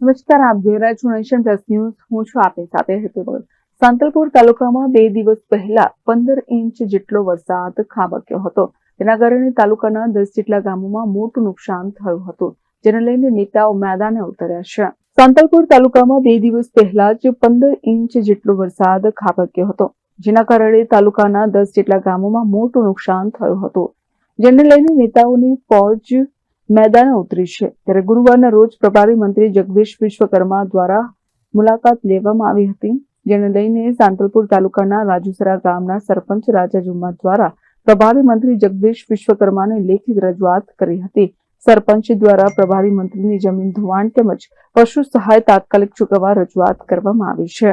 નમસ્કાર, આપ જોઈ રહ્યા છો નેશન પ્લસ ન્યૂઝ. હું છું આપની સાથે હેતુ સાંતલપુર તાલુકામાં બે દિવસ પહેલા પંદર ઇંચ જેટલો વરસાદ ખાબક્યો હતો. તેના કારણે તાલુકાના દસ જેટલા ગામોમાં મોટું નુકસાન થયું હતું, જેને લઈને નેતાઓ મેદાને ઉતર્યા છે. સાંતલપુર તાલુકામાં બે દિવસ પહેલા જ પંદર ઇંચ જેટલો વરસાદ ખાબક્યો હતો, જેના કારણે તાલુકાના દસ જેટલા ગામોમાં મોટું નુકસાન થયું હતું. જેને લઈને નેતાઓની ફોજ મેદાને ઉતરી છે. ત્યારે ગુરુવારના રોજ પ્રભારી મંત્રી જગદીશ વિશ્વકર્મા દ્વારા મુલાકાત લેવામાં આવી હતી, જેને લઈને સાંતલપુર તાલુકાના રાજુસરા ગામના સરપંચ રાજા જુમ્મા દ્વારા પ્રભારી મંત્રી જગદીશ વિશ્વકર્માને લેખિત રજૂઆત કરી હતી. સરપંચ દ્વારા પ્રભારી મંત્રીની જમીન ધોવાણ તેમજ પશુ સહાય તાત્કાલિક ચૂકવવા રજૂઆત કરવામાં આવી છે.